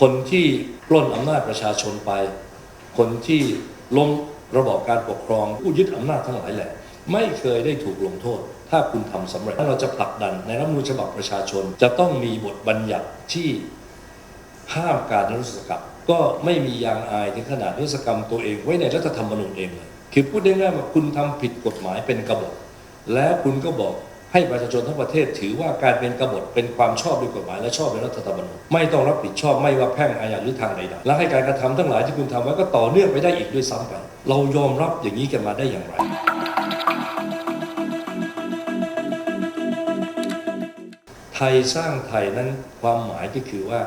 คนที่ปล้นอำนาจประชาชนไป คนที่ล้มระบอบการปกครองผู้ยึดอำนาจทั้งหลายแหละไม่เคยได้ถูกลงโทษ ถ้าคุณทำสำเร็จถ้าเราจะผลักดันในรัฐมนูญฉบับประชาชน จะต้องมีบทบัญญัติที่ห้ามการนิรโทษกรรมก็ไม่มียางอายถึงขนาดนิรโทษกรรมตัวเองไว้ในรัฐธรรมนูญเองเลยคือพูดได้ง่ายๆว่าคุณทำผิดกฎหมายเป็นกบฏแล้วคุณก็บอก ให้ประชาชนทั้งประเทศถือว่าการเป็นกบฏเป็นความชอบด้วยกฎหมายและชอบในรัฐธรรมนูญไม่ต้องรับผิดชอบไม่ว่าแพ่งอาญาหรือทางใดๆและให้การกระทำทั้งหลายที่คุณทำไว้ก็ต่อเนื่องไปได้อีกด้วยซ้ำไป เรายอมรับอย่างนี้กันมาได้อย่างไรไทยสร้างไทยนั้นความหมายก็คือว่า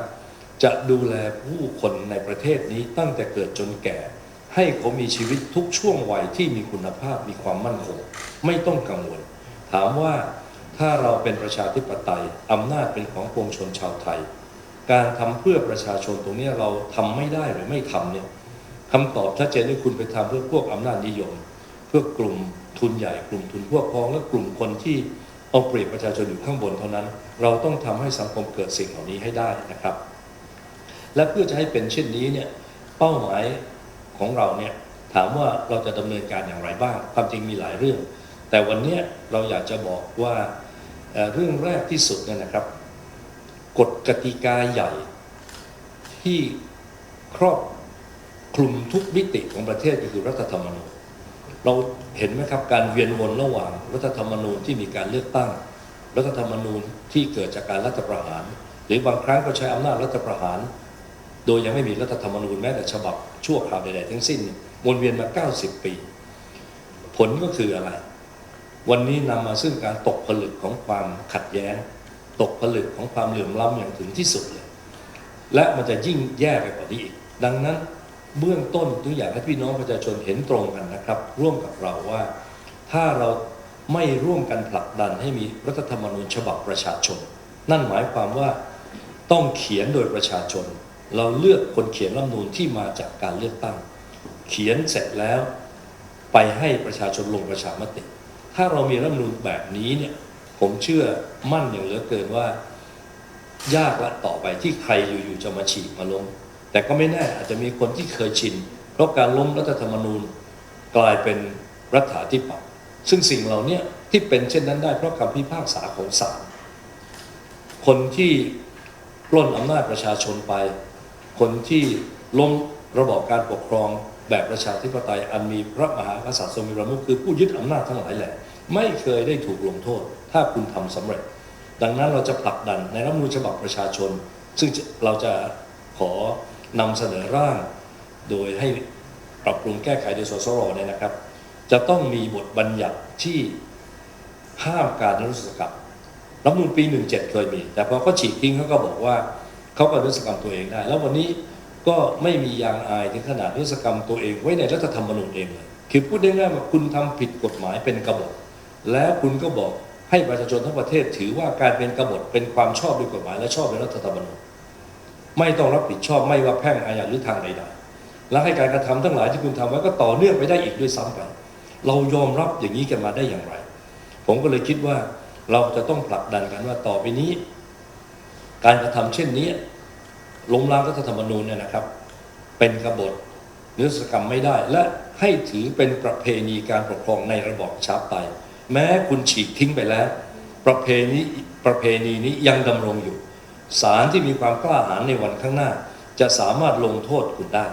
จะดูแลผู้คนในประเทศนี้ตั้งแต่เกิดจนแก่ ให้เขามีชีวิตทุกช่วงวัยที่มีคุณภาพมีความมั่นคงไม่ต้องกังวล ถามว่าถ้าเราเป็นประชาธิปไตยอำนาจเป็นของปวงชนชาวไทย การทำเพื่อประชาชนตรงนี้เราทำไม่ได้หรือไม่ทำเนี่ยคำตอบชัดเจนที่คุณไปทำเพื่อพวกอำนาจนิยม เพื่อกลุ่มทุนใหญ่กลุ่มทุนพวกพ้องและกลุ่มคนที่เอาเปรียบประชาชนอยู่ข้างบนเท่านั้น เราต้องทำให้สังคมเกิดสิ่งเหล่านี้ให้ได้นะครับ และเพื่อจะให้เป็นเช่นนี้เนี่ยเป้าหมายของเราเนี่ยถามว่าเราจะดำเนินการอย่างไรบ้าง ความจริงมีหลายเรื่อง แต่วันนี้เราอยากจะบอกว่าเอ่อเรื่องแรกที่สุดเนี่ยนะครับ กฎกติกาใหญ่ที่ครอบคลุมทุกมิติของประเทศก็คือรัฐธรรมนูญเราเห็นไหมครับการเวียนวนระหว่างรัฐธรรมนูญที่มีการเลือกตั้ง รัฐธรรมนูญที่เกิดจากการรัฐประหาร หรือบางครั้งก็ใช้อำนาจรัฐประหาร โดยยังไม่มีรัฐธรรมนูญแม้แต่ฉบับชั่วคราวใดๆทั้งสิ้นวนเวียนมา 90 ปี ผลก็คืออะไร วันนี้นำมาซึ่งการตกผลึกของความขัดแย้ง ตกผลึกของความเหลื่อมล้ำอย่างถึงที่สุดเลย และมันจะยิ่งแย่ไปกว่านี้อีก ดังนั้นเบื้องต้นทุกอย่างให้พี่น้องประชาชนเห็นตรงกันนะครับ ร่วมกับเราว่า ถ้าเราไม่ร่วมกันผลักดันให้มีรัฐธรรมนูญฉบับประชาชน นั่นหมายความว่าต้องเขียนโดยประชาชน เราเลือกคนเขียนรัฐธรรมนูญที่มาจากการเลือกตั้ง เขียนเสร็จแล้ว ไปให้ประชาชนลงประชามติ ถ้าเรามีรัฐธรรมนูญแบบนี้เนี่ย ผมเชื่อมั่นอย่างเหลือเกินว่า ยากละต่อไปที่ใครอยู่ๆจะมาฉีกมาล้มแต่ก็ไม่แน่อาจจะมีคนที่เคยชิน เพราะการล้มรัฐธรรมนูญกลายเป็นรัฐาธิปัตย์ซึ่งสิ่งเหล่านี้ที่เป็นเช่นนั้นได้เพราะคำพิพากษาของศาลคนที่ปล้นอำนาจประชาชนไป คนที่ล้มระบอบการปกครอง แบบประชาธิปไตยอันมีพระมหากษัตริย์ทรงมีพระมุขคือผู้ยึดอำนาจทั้งหลายแหละไม่เคยได้ถูกลงโทษ ถ้าคุณทำสำเร็จ ดังนั้นเราจะผลักดันในรัฐมนูญฉบับประชาชน ซึ่งเราจะขอนำเสนอร่าง โดยให้ปรับปรุงแก้ไขโดยสสรเนี่ยนะครับ จะต้องมีบทบัญญัติที่ห้ามการนิรโทษกรรมรัฐมนูญปี 17 เคยมี แต่พอเขาฉีกทิ้งเขาก็บอกว่าเขาก็นิรโทษกรรมตัวเองได้ แล้ววันนี้ ก็ไม่มียางอายถึงขนาดนิรโทษกรรมตัวเองไว้ในรัฐธรรมนูญเองเลยคือพูดได้ง่ายๆว่าคุณทำผิดกฎหมายเป็นกบฏแล้วคุณก็บอกให้ประชาชนทั้งประเทศถือว่าการเป็นกบฏเป็นความชอบด้วยกฎหมายและชอบในรัฐธรรมนูญไม่ต้องรับผิดชอบไม่ว่าแพ่งอาญาหรือทางใดๆและให้การกระทำทั้งหลายที่คุณทำไว้ก็ต่อเนื่องไปได้อีกด้วยซ้ำไปเรายอมรับอย่างนี้กันมาได้อย่างไร ผมก็เลยคิดว่าเราจะต้องผลักดันกันว่าต่อไปนี้ การกระทำเช่นนี้ ล้มล้างรัฐธรรมนูญเนี่ยนะครับ เป็นกบฏนิรโทษกรรมไม่ได้ และให้ถือเป็นประเพณีการปกครองในระบอบชาธิปไตยแม้คุณฉีกทิ้งไปแล้ว ประเพณีประเพณีนี้ยังดำรงอยู่ศาลที่มีความกล้าหาญในวันข้างหน้า จะสามารถลงโทษคุณได้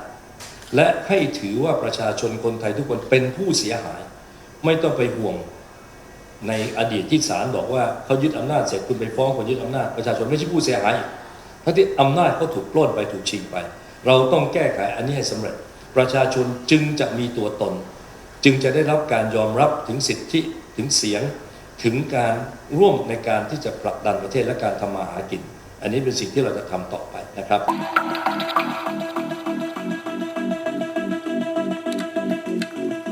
และให้ถือว่าประชาชนคนไทยทุกคนเป็นผู้เสียหาย ไม่ต้องไปห่วงในอดีตที่ศาลบอกว่าเขายึดอำนาจเสร็จคุณไปฟ้องคนยึดอำนาจประชาชนไม่ใช่ผู้เสียหาย ทั้งที่อำนาจเขาถูกปล้นไปถูกชิงไป เราต้องแก้ไขอันนี้ให้สำเร็จ ประชาชนจึงจะมีตัวตน จึงจะได้รับการยอมรับถึงสิทธิถึงเสียง ถึงการร่วมในการที่จะผลักดันประเทศและการทำมาหากิน อันนี้เป็นสิ่งที่เราจะทำต่อไปนะครับ